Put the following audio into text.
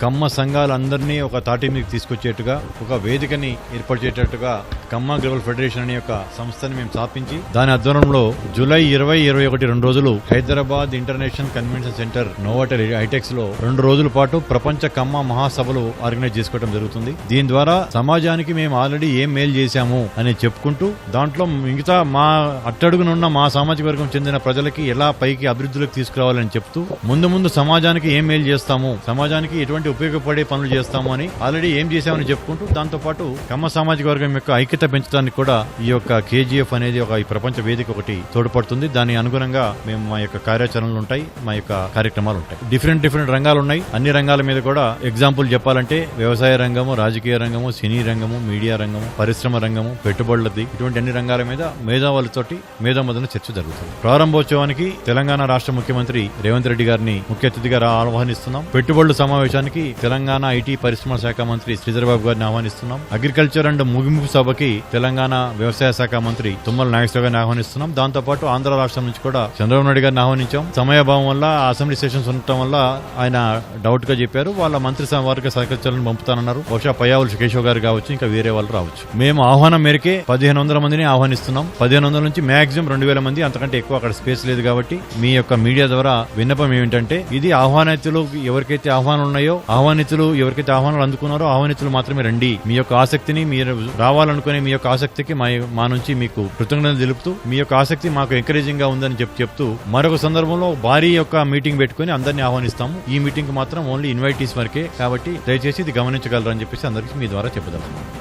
కమ్మ సంఘాలందరినీ ఒక తాటి మీద తీసుకొచ్చేట్టుగా ఒక వేదికని ఏర్పరిచేటట్టుగా కమ్మ గ్లోబల్ ఫెడరేషన్ అనే ఒక సంస్థని మేము స్థాపించి దాని ఆధ్వర్యంలో జూలై ఇరవై ఇరవై ఒకటి రెండు రోజులు Hyderabad international convention centre Novotel హైటెక్స్లో రెండు రోజుల పాటు ప్రపంచ కమ్మ మహాసభలు ఆర్గనైజ్ చేసుకోవడం జరుగుతుంది. దీని ద్వారా సమాజానికి మేము ఆల్రెడీ ఏం మేలు చేశాము అని చెప్పుకుంటూ దాంట్లో మిగతా మా అట్టడుగునున్న మా సామాజిక వర్గం చెందిన ప్రజలకి ఎలా పైకి అభివృద్ధిలోకి తీసుకురావాలని చెప్తూ ముందు ముందు సమాజానికి ఏం మేలు చేస్తాము సమాజానికి ఎటువంటి ఉపయోగపడే పనులు చేస్తాము అని ఆల్రెడీ ఏం చేశామని చెప్పుకుంటూ దాంతో పాటు కమ్మ సామాజిక వర్గం యొక్క ఐక్యత పెంచడానికి కూడా ఈ యొక్క కేజీఎఫ్ అనేది ఒక ఈ ప్రపంచ వేదిక ఒకటి తోడ్పడుతుంది. దాని అనుగుణంగా మేము మా యొక్క కార్యాచరణలు ఉంటాయి మా యొక్క కార్యక్రమాలు ఉంటాయి. డిఫరెంట్ డిఫరెంట్ రంగాలు ఉన్నాయి. అన్ని రంగాల మీద కూడా ఎగ్జాంపుల్ చెప్పాలంటే వ్యవసాయ రంగము రాజకీయ రంగము సినీ రంగము మీడియా రంగము పరిశ్రమ రంగము పెట్టుబడులది ఇటువంటి అన్ని రంగాల మీద మేధావులతోటి మేధామదన చర్చ జరుగుతుంది. ప్రారంభోత్సవానికి తెలంగాణ రాష్ట్ర ముఖ్యమంత్రి రేవంత్ రెడ్డి గారిని ముఖ్య అతిథిగా ఆహ్వానిస్తున్నాం. పెట్టుబడుల సమావేశానికి తెలంగాణ ఐటీ పరిశ్రమల శాఖ మంత్రి శ్రీధరబాబు గారిని ఆహ్వానిస్తున్నాం. అగ్రికల్చర్ అండ్ ముగింపు సభకి తెలంగాణ వ్యవసాయ శాఖ మంత్రి తుమ్మల నాగేశ్వర గారిని ఆహ్వానిస్తున్నాం. దాంతో పాటు ఆంధ్ర రాష్ట్రం నుంచి కూడా చంద్రబాబు నాయుడు గారిని ఆహ్వానించాం. సమయభావం వల్ల అసెంబ్లీ సెషన్స్ ఉండటం వల్ల ఆయన డౌట్గా చెప్పారు. వాళ్ళ మంత్రి వర్గ సహకరించాలని పంపుతానన్నారు. బహుశా పయ్యావులు కేశవ్ గారు కావచ్చు ఇంకా వేరే వాళ్ళు రావచ్చు. మేము ఆహ్వానం మేరకే పదిహేను వందల మందిని ఆహ్వానిస్తున్నాం. పదిహేను వందల నుంచి మాక్సిమం రెండు వేల మంది అంతకంటే ఎక్కువ అక్కడ స్పేస్ లేదు కాబట్టి మీ యొక్క మీడియా ద్వారా విన్నపం ఏమిటంటే ఇది ఆహ్వానితులు ఎవరికైతే ఆహ్వానం ఉన్నాయో ఆహ్వానితులు ఎవరికైతే ఆహ్వానాలు అందుకున్నారో ఆహ్వానితులు మాత్రమే రండి. మీ యొక్క ఆసక్తిని మీరు రావాలనుకునే మీ యొక్క ఆసక్తికి మా మా నుంచి మీకు కృతజ్ఞతలు తెలుపుతూ మీ యొక్క ఆసక్తి మాకు ఎంకరేజింగ్గా ఉందని చెప్పి చెప్తూ మరొక సందర్భంలో భారీ యొక్క మీటింగ్ పెట్టుకుని అందరినీ ఆహ్వానిస్తాము. ఈ మీటింగ్ మాత్రం ఓన్లీ ఇన్వైటీస్ వరకే కాబట్టి దయచేసి ఇది గమనించగలరని చెప్పేసి అందరికీ మీ ద్వారా చెప్పదలుచున్నాను